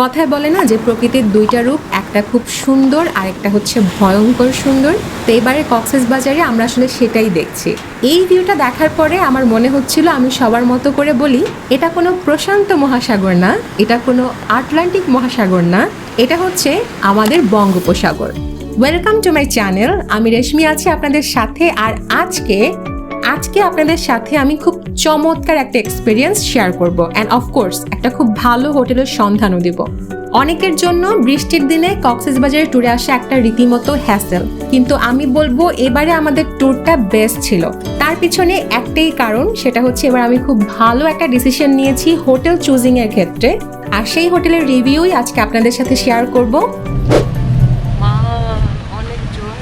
কথায় বলে না যে প্রকৃতির দুইটা রূপ, একটা খুব সুন্দর আর একটা হচ্ছে ভয়ঙ্কর সুন্দর। তো এবারে কক্সেস বাজারে আমরা আসলে সেটাই দেখছি। এই ভিউটা দেখার পরে আমার মনে হচ্ছিল আমি সবার মতো করে বলি, এটা কোনো প্রশান্ত মহাসাগর না, এটা কোনো আটলান্টিক মহাসাগর না, এটা হচ্ছে আমাদের বঙ্গোপসাগর। ওয়েলকাম টু মাই চ্যানেল আমি রেশমি আছি আপনাদের সাথে, আর আজকে আজকে আপনাদের সাথে আমি খুব চমৎকার একটা এক্সপিরিয়েন্স শেয়ার করব। অ্যান্ড অফকোর্স একটা খুব ভালো হোটেলের সন্ধানও দিব। অনেকের জন্য বৃষ্টির দিনে কক্সবাজারে ট্যুরে আসা একটা রীতিমতো হ্যাসেল কিন্তু আমি বলব, এবারে আমাদের ট্যুরটা বেস্ট ছিল। তার পিছনে একটাই কারণ, সেটা হচ্ছে এবার আমি খুব ভালো একটা ডিসিশন নিয়েছি হোটেল চুজিং এর ক্ষেত্রে। আর সেই হোটেলের রিভিউই আজকে আপনাদের সাথে শেয়ার করব মা অনেক জোর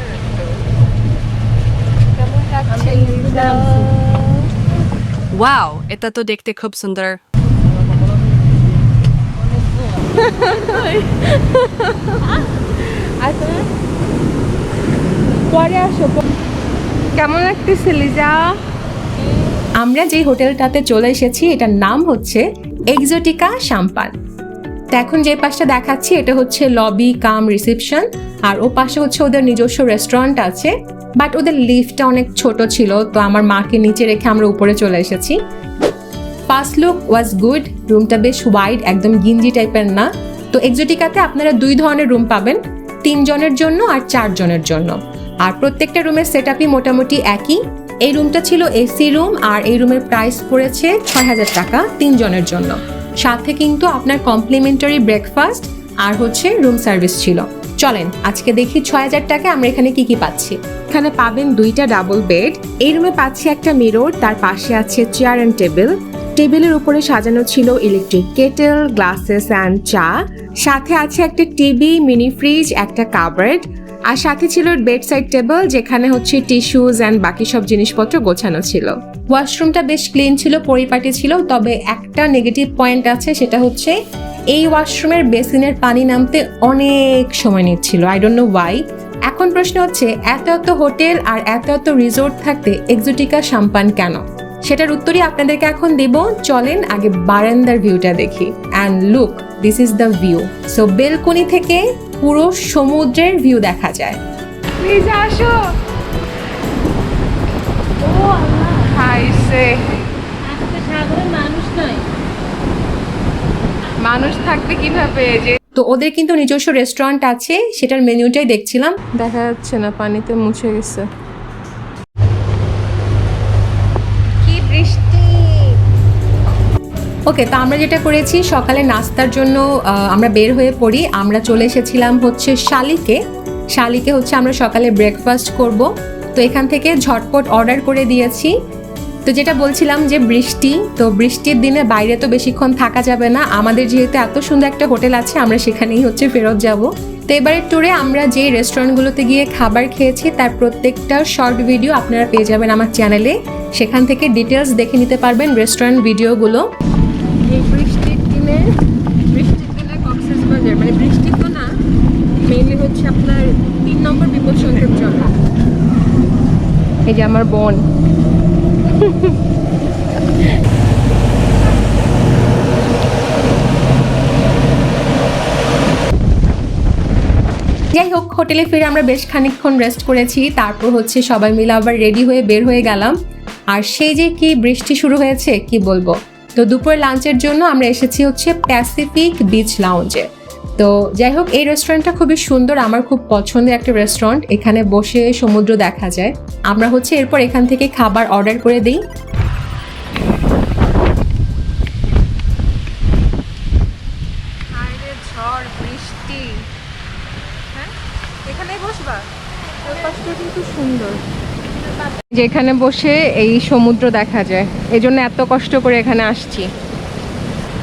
কেমন লাগছে ওয়াও এটা তো দেখতে খুব সুন্দর। পরে আসো কেমন লাগতেছে লিজা? আমরা যে হোটেলটাতে চলে এসেছি এটার নাম হচ্ছে এক্সোটিকা শাম্পান। তো এখন যে পাশটা দেখাচ্ছি এটা হচ্ছে লবি কাম রিসেপশন আর ও পাশে হচ্ছে ওদের নিজস্ব রেস্টুরেন্ট আছে। বাট ওদের লিফটটা অনেক ছোট ছিল, তো আমার মাকে নিচে রেখে আমরা উপরে চলে এসেছি। ফার্স্ট লুক ওয়াজ গুড রুমটা বেশ ওয়াইড একদম গিঞ্জি টাইপের না। তো এক্সোটিকাতে আপনারা দুই ধরনের রুম পাবেন, তিনজনের জন্য আর চারজনের জন্য। আর প্রত্যেকটা রুমের সেট আপই মোটামুটি একই। এই রুমটা ছিল এসি রুম আর এই রুমের প্রাইস পড়েছে ছয় হাজার টাকা, তিনজনের জন্য। সাথে কিন্তু আপনার কমপ্লিমেন্টারি ব্রেকফাস্ট আর হচ্ছে রুম সার্ভিস ছিল। চলেন আজকে দেখি ছয় হাজার টাকা আমরা এখানে কি কি পাচ্ছি। এখানে পাবেন দুইটা ডাবল বেড এই রুমে পাচ্ছি একটা মিরর তার পাশে আছে চেয়ার অ্যান্ড টেবিল টেবিলের উপরে সাজানো ছিল ইলেকট্রিক কেটেল গ্লাসেস অ্যান্ড চা সাথে আছে একটা টিভি মিনি ফ্রিজ একটা কাবার্ড আর সাথে ছিল বেড সাইড টেবিল যেখানে হচ্ছে টিস্যুজ অ্যান্ড বাকি সব জিনিসপত্র গোছানো ছিল। ওয়াশরুমটা বেশ ক্লিন ছিল পরিপাটি ছিল তবে একটা নেগেটিভ পয়েন্ট আছে সেটা হচ্ছে এই ওয়াশরুমের বেসিনের পানি নামতে অনেক সময় নিচ্ছিল। আই ডোন্ট নো ওয়াই এখন প্রশ্ন হচ্ছে এত এত হোটেল আর এত এত রিসোর্ট থাকতে এক্সোটিকা সাম্পান কেন? সেটার উত্তরই আপনাদেরকে এখন দেব। চলেন আগে বারান্দার ভিউটা দেখি। And look this is the view so balcony থেকে পুরো সমুদ্রের ভিউ দেখা যায়। প্লিজ আসো। হাইসে মানুষ থাকবে কীভাবে? যে তো ওদের কিন্তু নিজস্ব রেস্টুরেন্ট আছে সেটার মেনুটাই দেখছিলাম। দেখা যাচ্ছে না পানিতে মুছে গেছে। কি বৃষ্টি! ওকে তো আমরা যেটা করেছি সকালে নাস্তার জন্য আমরা বের হয়ে পড়ি। আমরা চলে এসেছিলাম হচ্ছে শালিকে। শালিকে হচ্ছে আমরা সকালে ব্রেকফাস্ট করব। তো এখান থেকে ঝটপট অর্ডার করে দিয়েছি। তো যেটা বলছিলাম যে বৃষ্টি, তো বৃষ্টির দিনে বাইরে তো বেশিক্ষণ থাকা যাবে না। আমাদের যেহেতু এত সুন্দর একটা হোটেল আছে, আমরা সেখানেই হচ্ছে ফেরত যাব। তো এবারের ট্যুরে আমরা যে রেস্টুরেন্টগুলোতে গিয়ে খাবার খেয়েছি, তার প্রত্যেকটা শর্ট ভিডিও আপনারা পেয়ে যাবেন আমার চ্যানেলে সেখান থেকে ডিটেলস দেখে নিতে পারবেন রেস্টুরেন্ট ভিডিওগুলো এই বৃষ্টির দিনে মানে তো না হচ্ছে আপনার তিন নম্বর বিপদ জন্য এই যে আমার বোন। যাই হোক, হোটেলে ফিরে আমরা বেশ খানিকক্ষণ রেস্ট করেছি। তারপর হচ্ছে সবাই মিলে আবার রেডি হয়ে বের হয়ে গেলাম। আর সেই যে কি বৃষ্টি শুরু হয়েছে, কি বলব? তো দুপুরে লাঞ্চের জন্য আমরা এসেছি হচ্ছে প্যাসিফিক বিচ লাউঞ্জে তো যাই হোক এই রেস্টুরেন্টটা খুবই সুন্দর আমার খুব পছন্দের একটা রেস্টুরেন্ট এখানে বসে সমুদ্র দেখা যায়। আমরা হচ্ছে এরপর এখান থেকে খাবার অর্ডার করে দিই। ঝড় বৃষ্টি। হ্যাঁ? এখানেই বসবা? কিন্তু সুন্দর। যেখানে বসে এই সমুদ্র দেখা যায়। এই জন্য এত কষ্ট করে এখানে আসছি।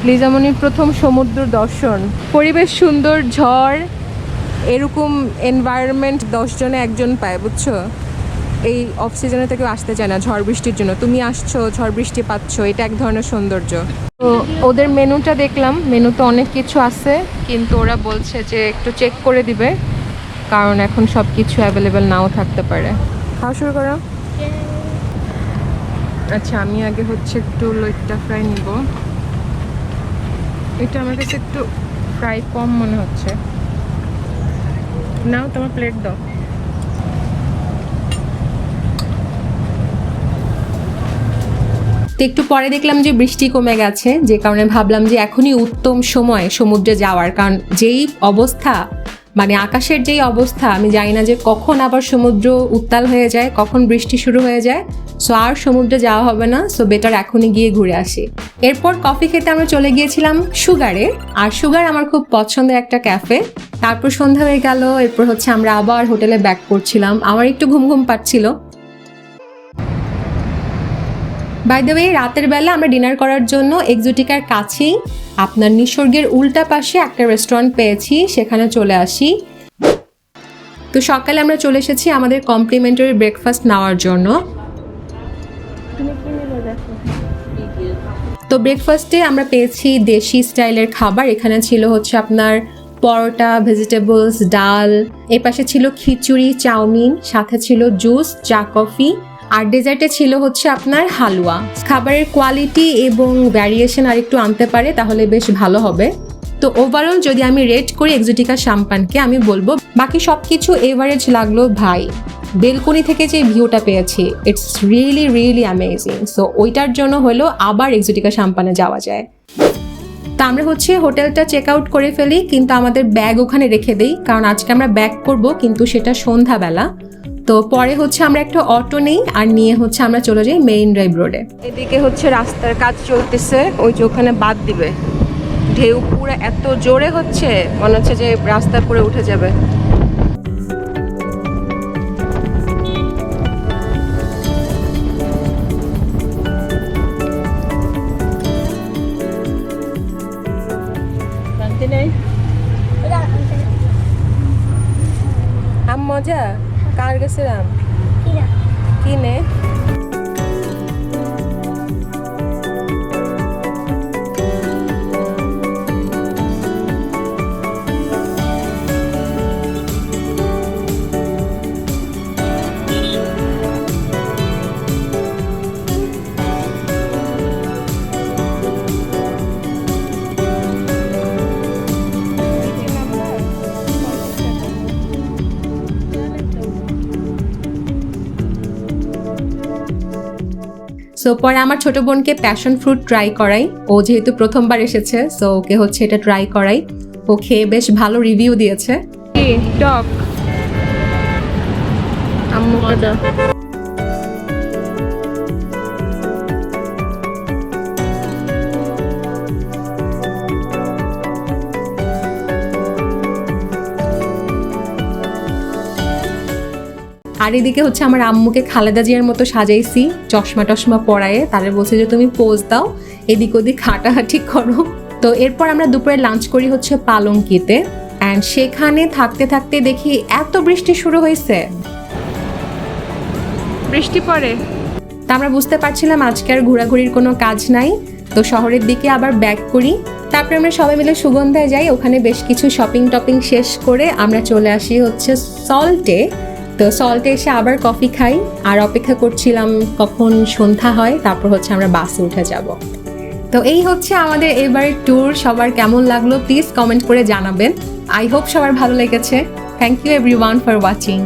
লিজামনির প্রথম সমুদ্র দর্শন। পরিবেশ সুন্দর ঝড় এরকম এনভায়রনমেন্ট দশজনে একজন পায় বুঝছ? এই অফ সিজনে থেকে আসতে চায় না ঝড় বৃষ্টির জন্য। তুমি আসছো ঝড় বৃষ্টি পাচ্ছ এটা এক ধরনের সৌন্দর্য। তো ওদের মেনুটা দেখলাম মেনুতে অনেক কিছু আছে কিন্তু ওরা বলছে যে একটু চেক করে দিবে কারণ এখন সব কিছু অ্যাভেলেবেল নাও থাকতে পারে। খাওয়া শুরু করো। আচ্ছা আমি আগে হচ্ছে একটু লইট্টা ফ্রাই নিব। এটা আমার কাছে একটু ফ্রাই কম মনে হচ্ছে। নাও, তোমার প্লেট দাও। তো একটু পরে দেখলাম যে বৃষ্টি কমে গেছে, যে কারণে ভাবলাম যে এখনই উত্তম সময় সমুদ্রে যাওয়ার, কারণ যেই অবস্থা মানে আকাশের যেই অবস্থা, আমি জানি না যে কখন আবার সমুদ্র উত্তাল হয়ে যায়, কখন বৃষ্টি শুরু হয়ে যায় সো আর সমুদ্রে যাওয়া হবে না সো বেটার এখনই গিয়ে ঘুরে আসি। এরপর কফি খেতে আমরা চলে গিয়েছিলাম সুগারে, আর সুগার আমার খুব পছন্দের একটা ক্যাফে তারপর সন্ধ্যা হয়ে গেল, এরপর হচ্ছে আমরা আবার হোটেলে ব্যাক করছিলাম। আমার একটু ঘুম ঘুম পাচ্ছিল। বাই দ্য ওয়ে রাতের বেলা আমরা ডিনার করার জন্য এক্সোটিকার কাছেই আপনার নিসর্গের উল্টা পাশে একটা রেস্টুরেন্ট পেয়েছি সেখানে চলে আসি। তো সকালে আমরা চলে এসেছি আমাদের কমপ্লিমেন্টারি ব্রেকফাস্ট নেওয়ার জন্য। তো ব্রেকফাস্টে আমরা পেয়েছি দেশি স্টাইলের খাবার এখানে ছিল হচ্ছে আপনার পরোটা ভেজিটেবলস ডাল এ পাশে ছিল খিচুড়ি চাউমিন সাথে ছিল জুস চা কফি আর ডেজার্টে ছিল হচ্ছে আপনার হালুয়া। খাবারের কোয়ালিটি এবং ভ্যারিয়েশন আর একটু আনতে পারে, তাহলে বেশ ভালো হবে। তো ওভারঅল যদি আমি রেট করি এক্সোটিকা শাম্পানকে আমি বলব, বাকি সব কিছু এভারেজ লাগল ভাই। বেলকনি থেকে যে ভিউটা পেয়েছি it's really really amazing so ওইটার জন্য হলো আবার এক্সোটিকা শাম্পানে যাওয়া যায়। তা আমরা হচ্ছে হোটেলটা চেক আউট করে ফেলি, কিন্তু আমাদের ব্যাগ ওখানে রেখে দেই, কারণ আজকে আমরা ব্যাক করব, কিন্তু সেটা সন্ধ্যাবেলা। তো পরে হচ্ছে আমরা একটা অটো নেই আর নিয়ে হচ্ছে আমরা চলে যাই মেইন ড্রাইভ রোডে এদিকে হচ্ছে রাস্তার কাজ চলতেছে ওই যে ওখানে বাদ দিবে। ঢেউ পুরো এত জোরে হচ্ছে মনে হচ্ছে যে রাস্তার পুরো উঠে যাবে। আম মজা? কার গেছিলাম কিনে? সো পরে আমার ছোট বোনকে প্যাশন ফ্রুট ট্রাই করাই। ও যেহেতু প্রথমবার এসেছে সো ওকে হচ্ছে এটা ট্রাই করাই। ও খেয়ে বেশ ভালো রিভিউ দিয়েছে। টক আর এদিকে হচ্ছে আমার আম্মুকে খালেদা জিয়ার মতো সাজাইছি চশমা টশমা পরায়ে। তাদের বলছে যে তুমি পোজ দাও এদিক ওদিক হাঁটাহাঁটি করো। তো এরপর আমরা দুপুরে লাঞ্চ করি হচ্ছে পালঙ্কিতে। অ্যান্ড সেখানে থাকতে থাকতে দেখি এত বৃষ্টি শুরু হয়েছে। বৃষ্টি পড়ে। তা আমরা বুঝতে পারছিলাম আজকে আর ঘোরাঘুরির কোনো কাজ নাই। তো শহরের দিকে আবার ব্যাক করি। তারপরে আমরা সবাই মিলে সুগন্ধায় যাই। ওখানে বেশ কিছু শপিং টপিং শেষ করে আমরা চলে আসি হচ্ছে সল্টে তো সল্টে এসে আবার কফি খাই। আর অপেক্ষা করছিলাম কখন সন্ধ্যা হয়, তারপর হচ্ছে আমরা বাসে উঠে যাব। তো এই হচ্ছে আমাদের এবারের ট্যুর সবার কেমন লাগল প্লিজ কমেন্ট করে জানাবেন। আই হোপ সবার ভালো লেগেছে। Thank you everyone for watching